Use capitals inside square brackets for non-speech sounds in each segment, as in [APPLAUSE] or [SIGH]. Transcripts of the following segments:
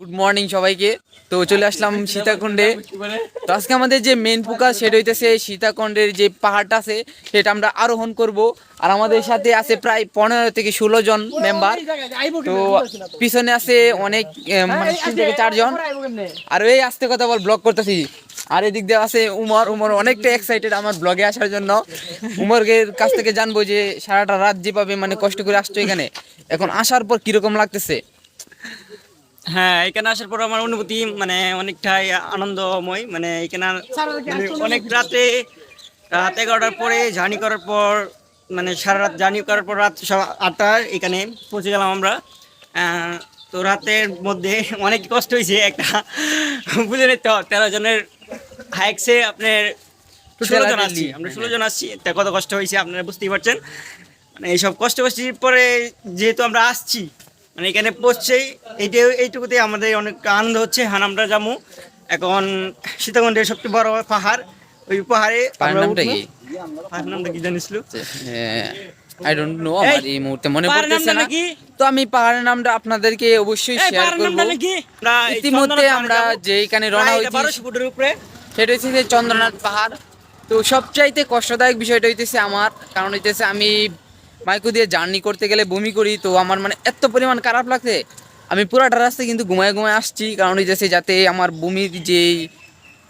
Good morning সবাইকে। তো চলে আসলাম সীতাকুণ্ডে। তো আজকে আমাদের যে মেন ফোকাস সেটা হইতেছে সীতাকুণ্ডের যে পাহাড়টা আছে, সেটা আমরা আরোহণ করব। আর আমাদের সাথে আছে প্রায় পনেরো থেকে ষোলো জন মেম্বার তো পিছনে আছে অনেক মানে থেকে চারজন আর এই আস্তে কথা বল ব্লগ করতেছি। আর এদিক দিয়ে আছে উমর। উমর অনেকটা এক্সাইটেড আমার ব্লগে আসার জন্য। উমরের কাছ থেকে জানব যে সারাটা রাত যেভাবে মানে কষ্ট করে আসছো এখানে। এখন আসার পর কীরকম লাগতেছে? হ্যাঁ এখানে আসার পর আমার অনুভূতি মানে অনেকটাই আনন্দময়। মানে এখানে মানে অনেক রাতে রাত এগারোটার পরে জার্নি করার পর মানে সারা রাত জার্নি করার পর রাত সব আটটার এখানে পৌঁছে গেলাম আমরা। তো রাতের মধ্যে অনেক কষ্ট হয়েছে একটা বুঝে নিতে হয়, তেরো জনের হাইকসে আপনার ষোলো জন আসছি আমরা ষোলো জন আসছি। তা কত কষ্ট হয়েছে আপনারা বুঝতেই পারছেন? মানে এইসব কষ্ট কষ্টির পরে যেহেতু আমরা আসছি মানে এখানে পৌঁছেই এইটা এইটুকুতে আমাদের অনেক আনন্দ হচ্ছে। হান আমরা যাব এখন সীতাকুণ্ডের সবচেয়ে বড় পাহাড়। ওই পাহাড়ে পাহাড়ের নামটা কি? পাহাড়ের নামটা কি জানিসলো আই ডোন্ট নো আমার এই মুহূর্তে মনে পাহাড়ের পড়তেছে না। তো আমি পাহাড়ের নামটা আপনাদেরকে অবশ্যই শেয়ার করব। ইতিমধ্যে আমরা রওনা হয়েছি সেটা হচ্ছে যে চন্দ্রনাথ পাহাড়। তো সবচাইতে কষ্টদায়ক বিষয়টা হইতেছে আমার কারণ হইতেছে আমি মাইকো দিয়ে জার্নি করতে গেলে বমি করি, তো আমার মানে এত পরিমাণ খারাপ লাগছে। আমি পুরাটা রাস্তায় কিন্তু ঘুমায় ঘুমায় আসছি, কারণ হইতেছে যাতে আমার বমির যে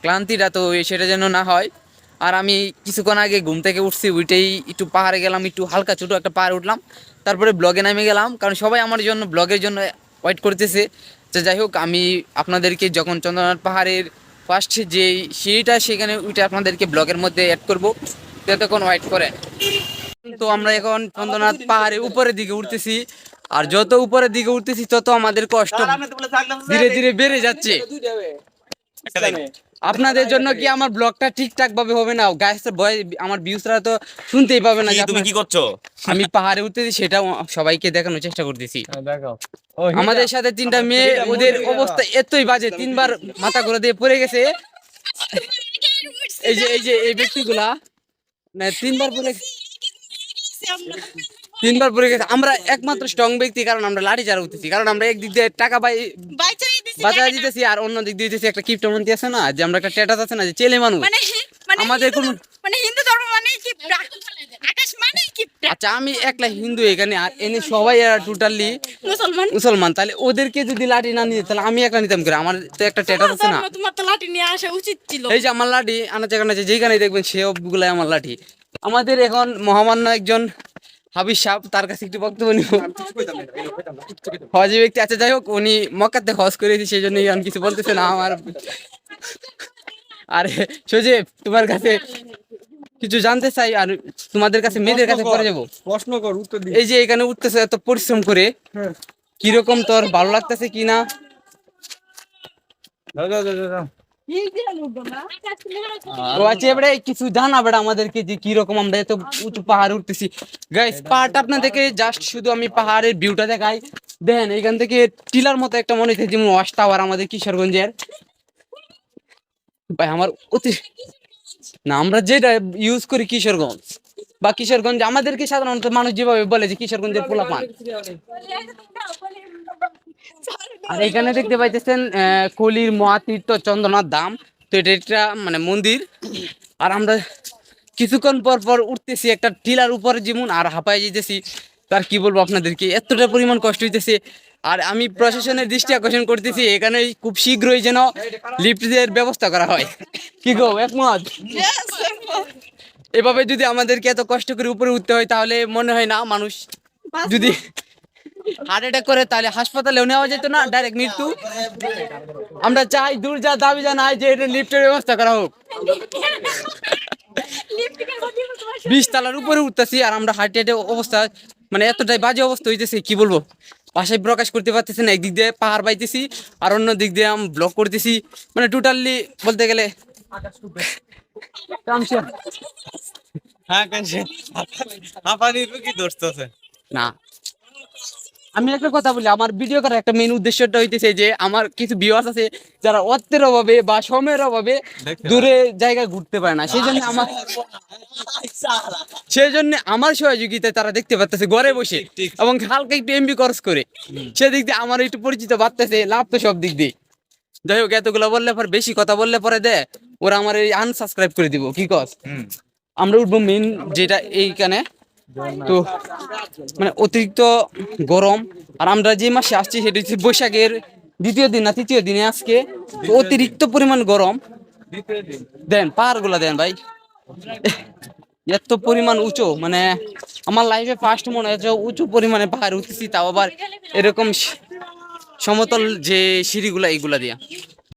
ক্লান্তিটা, তো সেটা যেন না হয়। আর আমি কিছুক্ষণ আগে ঘুম থেকে উঠছি, উঠেই একটু পাহাড়ে গেলাম, একটু হালকা ছোটো একটা পাহাড়ে উঠলাম। তারপরে ব্লগে নামে গেলাম, কারণ সবাই আমার জন্য, ব্লগের জন্য ওয়েট করতেছে। তো যাই হোক, আমি আপনাদেরকে যখন চন্দ্রনাথ পাহাড়ের ফার্স্ট যে সিঁড়িটা, সেখানে উঠে আপনাদেরকে ব্লগের মধ্যে অ্যাড করব। ততক্ষণ ওয়েট করেন। তো আমরা এখন চন্দ্রনাথ পাহাড়ের উপরের দিকে উঠতেছি। আর যত উপরের দিকে উঠতেছি তত আমাদের কষ্ট ধীরে ধীরে বেড়ে যাচ্ছে। আপনাদের জন্য কি আমার ব্লগটা ঠিকঠাক ভাবে হবে না? গায়ের ভয় আমার ভিউসরা তো শুনতেই পাবে না তুমি কি করছ? আমি পাহাড়ে উঠতেছি সেটাও সবাইকে দেখানোর চেষ্টা করতেছি। দেখো আমাদের সাথে তিনটা মেয়ে ওদের অবস্থা এতই বাজে তিনবার মাথা করে দিয়ে পড়ে গেছে। [LAUGHS] এই যে এই যে এই ব্যক্তিগুলা না তিনবার পড়ে তিনবার পড়ে গেছে। আমরা একমাত্র স্ট্রং ব্যক্তি কারণ আমরা লাঠি চারা উঠতেছি কারণ আমরা একদিক দিয়ে টাকা পাই বাজারে দিতেছি আর অন্য দিক দিয়ে দিতেছি একটা কিপ্টমন্তি আছে না যে আমরা একটা স্ট্যাটাস আছে না যে ছেলে মানুষ। মানে মানে আমাদের কোনো- মানে হিন্দু ধর্ম মানে কি আকাশ মানে কি আচ্ছা আমি একলা হিন্দু এখানে আর এনে সবাই টোটালি মুসলমান। মুসলমান। তাহলে ওদেরকে যদি লাঠি না নিতে তাহলে আমি একলা নিতাম করে আমার তো একটা স্ট্যাটাস আছে না। তোমার তো লাঠি নিয়ে আসা উচিত ছিল। এই যে আমার লাঠি আনাচে কানাচে যেখানে দেখবেন সবগুলাই আমার লাঠি। আমাদের এখন মহামান্য একজন হাবিজ সাহেব তার কাছে একটু বক্তব্য নিব। হজি ব্যক্তি আচ্ছা যাই হোক উনি মক্কাতে হজ করেছি সেই জন্য এখন কিছু বলতেছে না আমার। আরে সজীব তোমার কাছে কিছু জানতে চাই আর তোমাদের কাছে মেয়েদের কাছে পরে যাব। প্রশ্ন কর উত্তর এই যে এখানে উঠতেছে এত পরিশ্রম করে হ্যাঁ। কীরকম তোর ভালো লাগতেছে কি আচ্ছা কিছু জানা আমাদেরকে যে কি রকম আমরা এত পাহাড় উঠতেছি। গাইস জাস্ট শুধু আমি পাহাড়ের দেখাই। এখান থেকে টিলার মতো একটা মনে হচ্ছে যেমন ওয়াশ টাওয়ার আমাদের কিশোরগঞ্জের। ভাই, আমার অতি না, আমরা যেটা ইউজ করি কিশোরগঞ্জ। বা কিশোরগঞ্জ আমাদেরকে সাধারণত মানুষ যেভাবে বলে যে কিশোরগঞ্জের পোলাপান। [LAUGHS] আর এখানে দেখতে পাইতেছেন কলির মহাতীর্থ চন্দ্রনাথ ধাম। তো এটা একটা মানে মন্দির। আর আমরা কিছুক্ষণ পর পর উঠতেছি একটা টিলার উপরে যেমন আর হাঁপায় যেতেছি। তার কি বলব আপনাদেরকে এতটা পরিমাণ কষ্ট হইতেছে। আর আমি প্রশাসনের দৃষ্টি আকর্ষণ করতেছি এখানে খুব শীঘ্রই যেন লিফটের ব্যবস্থা করা হয়। কি গো একমত? এভাবে যদি আমাদেরকে এত কষ্ট করে উপরে উঠতে হয় তাহলে মনে হয় না মানুষ যদি হার্ট অ্যাটাক করে তাহলে হাসপাতালেও নেওয়া যেত না ডাইরেক্ট মৃত্যু। আমরা চাই দূর যা দাবি জানাই যে এটা লিফটের ব্যবস্থা করা হোক। বিশ তালার উপরে উঠতেছি আর আমরা হার্ট অ্যাটাক অবস্থা মানে এতটাই বাজে অবস্থা হইতেছে কি বলব? ভাষায় প্রকাশ করতে পারতেছি না একদিক দিয়ে পাহাড় পাইতেছি আর অন্য দিক দিয়ে আমি ব্লক করতেছি। মানে টোটালি বলতে গেলে হ্যাঁ না। আমি একটা কথা বলি আমার ভিডিও করার একটা মেন উদ্দেশ্যটা হইতেছে যে আমার কিছু ভিউয়ার্স আছে যারা অর্থের অভাবে বা সময়ের অভাবে দূরে জায়গায় ঘুরতে পারে না। সেই জন্য আমার সেই জন্য আমার সহযোগিতায় তারা দেখতে পাচ্ছে ঘরে বসে এবং হালকা একটু এমবি খরচ করে। সেদিক দিয়ে আমার একটু পরিচিত বাড়তেছে লাভ তো সব দিক দিয়ে। যাই হোক এতগুলো বললে পর বেশি কথা বললে পরে দে ওরা আমার এই আনসাবস্ক্রাইব করে দিব। কি কস? আমরা উঠবো মেন যেটা এইখানে। তো মানে অতিরিক্ত গরম। আর আমরা যে মাসে আসছি সেটা হচ্ছে বৈশাখের দ্বিতীয় দিন না তৃতীয় দিনে আজকে। অতিরিক্ত পরিমাণ গরম। দেন পাহাড়গুলা দেন ভাই। এত পরিমাণ উঁচু মানে আমার লাইফে ফার্স্ট মনে হচ্ছে উঁচু পরিমাণে পাহাড় উঠতেছি তাও আবার এরকম সমতল যে সিঁড়িগুলা এইগুলা দিয়া।